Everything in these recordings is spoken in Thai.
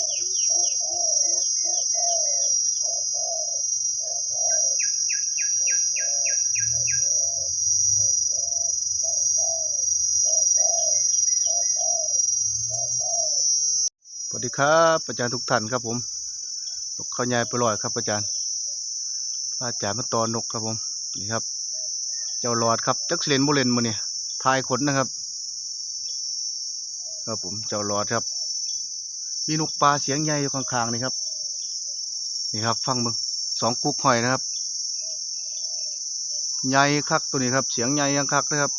สวัสดีครับอาจารย์ทุกท่านครับผมนกเขาใหญ่ไปลอยครับอาจารย์พระอาจารย์มาตอนนกครับผมนี่ครับ เจ้าหลอดครับจักเสลนโบเลนมาเนี่ยทายขนนะครับ ครับผมเจ้าหลอดครับ มีนกปลาเสียงใหญ่อยู่ข้างๆนี่ครับ นี่ครับ ฟังมึงสองกุกหอยนะครับใหญ่คักตัวนี้ครับ เสียงใหญ่ยังคักนะครับ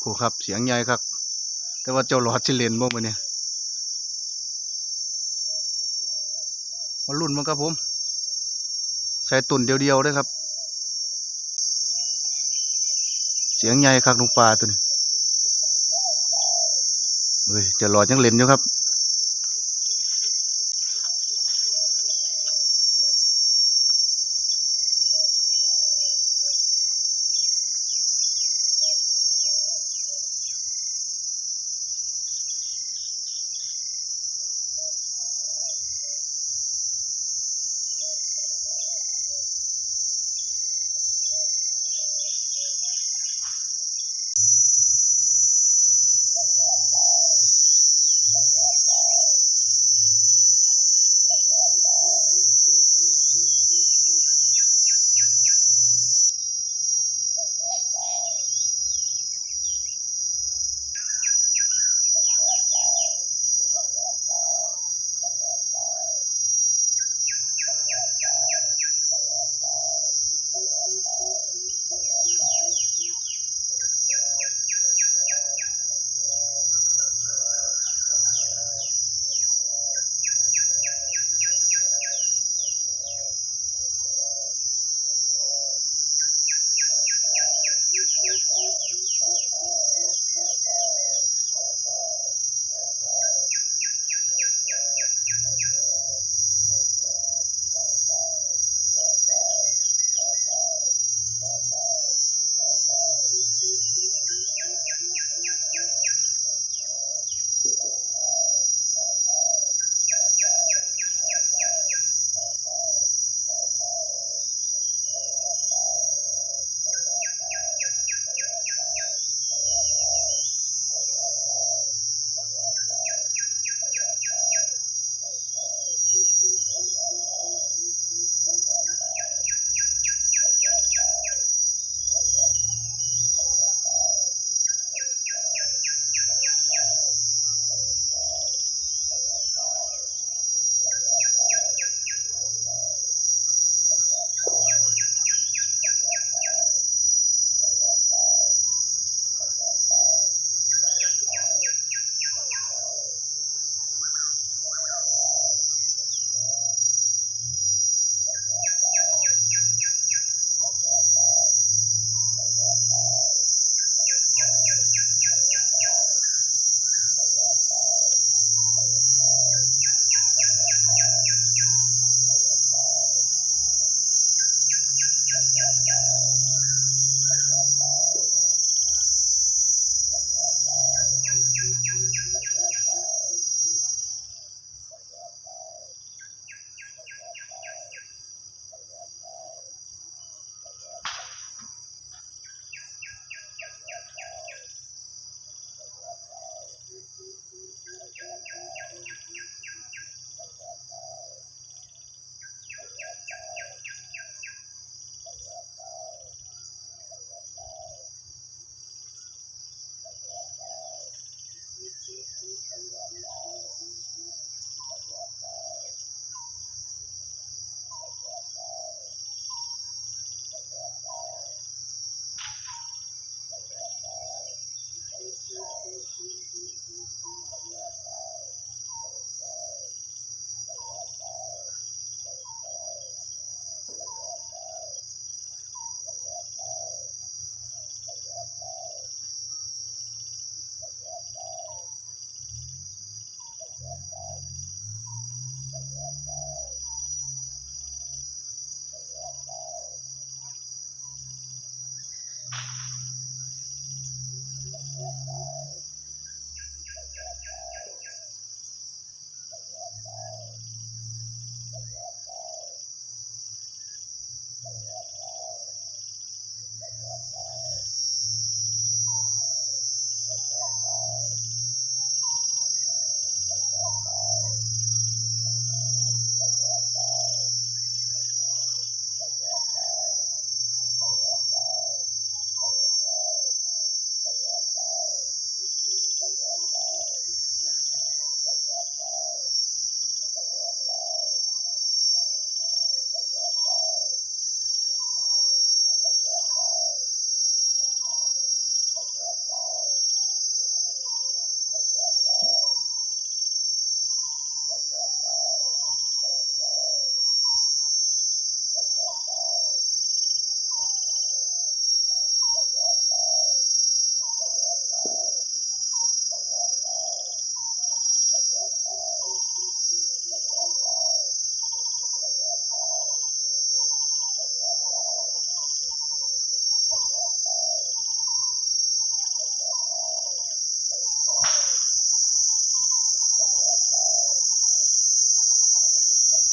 ผู้ครับเสียงใหญ่ครับแต่ว่าเจ้าหลอดสิเลนบ่มาเนี่ยมาลุ่นมันครับผม ใส่ตุ่นเดียวๆด้วยครับ เสียงใหญ่คักลุงปลาตัวนี้ เฮ้ยเจ้าหลอดยังเล่นอยู่ครับ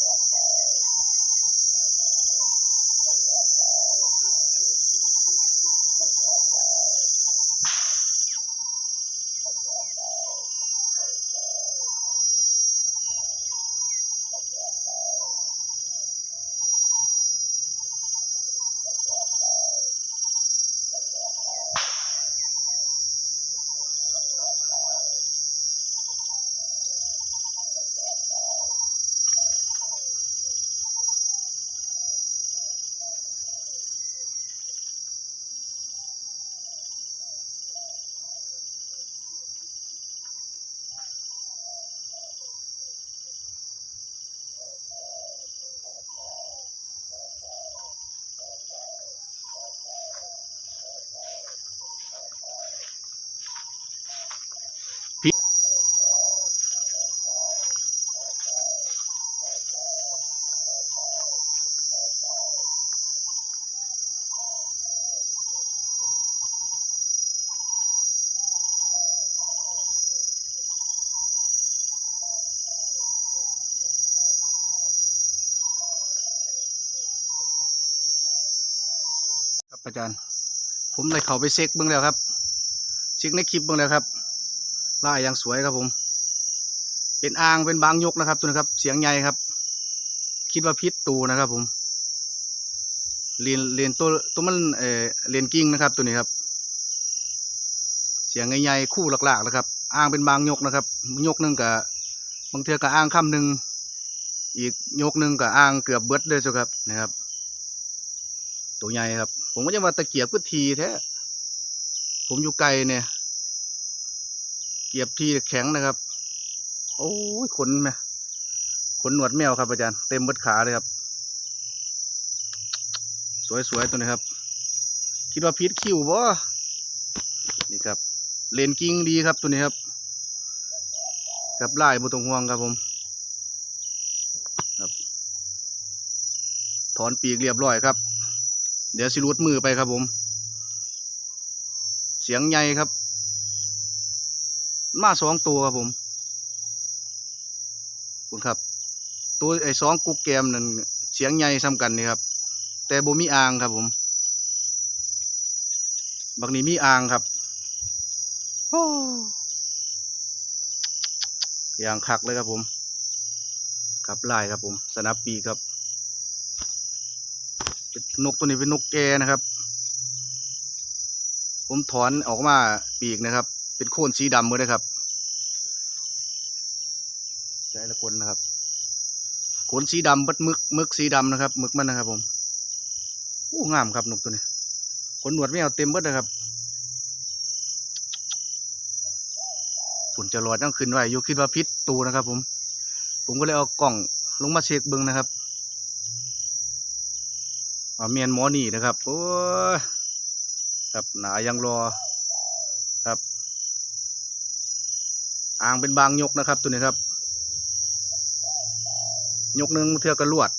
Thank you. ครับอาจารย์ ผมได้เข้าไปเช็คเบื้องแล้วครับเช็คในคลิปเบื้องแล้วครับลายอย่างสวยครับผม เป็นอ่างเป็นบางยกนะครับตัวนะครับ เสียงใหญ่ครับ คิดว่าพิษตูนะครับผม เรียนเรียนตัวตัวมันเออเรียนกิ้งนะครับ ตัวนี้ครับ เสียงใหญ่ๆคู่หลักๆนะครับอ่างเป็นบางยกนะครับ ยกหนึ่งกับบางเทือกับอ่างคำหนึ่งอีกยกหนึ่งกับอ่างเกือบเบิดเลยสิครับนะครับ ตัวใหญ่ครับ ผมก็จะมาตะเกียบก็ทีแท้ผมอยู่ไกลเนี่ยเกียบทีแข็งนะครับ โอ้ยขนแม่ขนหนวดแมวครับอาจารย์ เต็มเบิดขาเลยครับ สวยๆตัวนี้ครับ คิดว่าพีทคิวบ่นี่ครับ เลนกิ้งดีครับตัวนี้ครับกับลายบุตรงห่วงครับผมครับ ถอนปีกเรียบร้อยครับ เดี๋ยวสิรูดมือไปครับผม เสียงใหญ่ครับ มาสองตัวครับผมคุณครับ ตัวไอ้สองกุ๊กแกมนั่นเสียงใหญ่ซ้ำกันนี่ครับ แต่บ่มีอ่างครับผมบักนี้มีอ่างครับโอ้อย่างคักเลยครับผมครับลายครับผม สนับปีครับเป็นนกตัวนี้เป็นนกแกนะครับ ผมถอนออกมาปีกนะครับ เป็นโคนสีดำเลยนะครับใช้ละคนนะครับขนสีดำบัดมึกมึกสีดำนะครับ มึกมันนะครับผม อ้งามครับนกตัวนี้ขนหนวดไม่เอาเต็มเบิดนะครับฝนจะรอดต้องขึ้นไว้อยู่คิดว่าพิษตูนะครับ ผม ผมก็เลยเอากล่องลงมาเช็คเบิ้งนะครับว่าเมียนหมอนี่นะครับโอ้ยครับหนายังรอครับ อ่างเป็นบางยกนะครับ ตัวนี้ครับ ยกหนึ่งเทือกกระลวด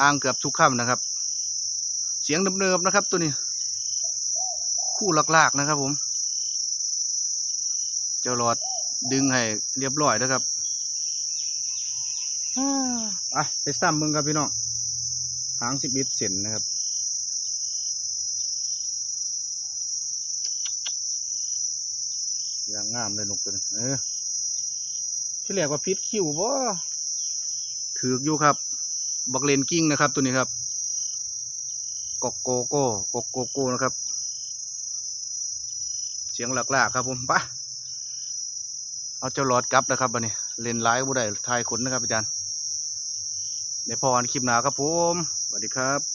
อ่างเกือบทุกค่ำนะครับ เสียงเนิบๆนะครับ ตัวนี้ คู่ลากๆนะครับ ผม เจ้าหลอดดึงให้เรียบร้อยนะครับอ่าไปไปซ้ำมึงครับพี่น้องหางสิบเอ็ดเซนนะครับอย่างงามเลยนกตัวนี้เออที่เรียกว่าพิษคิวบ่ถือกอยู่ครับ บักเลนกิ้งนะครับ ตัวนี้ครับ กอกโกโก้กอกโกโก้นะครับ เสียงหลักๆครับผมปะเอาเจ้าหลอดกลับนะครับบันนี้เลนไลฟ์บุได้ทายขนนะครับอาจารย์ในพอกันคลิปหนาครับผมสวัสดีครับ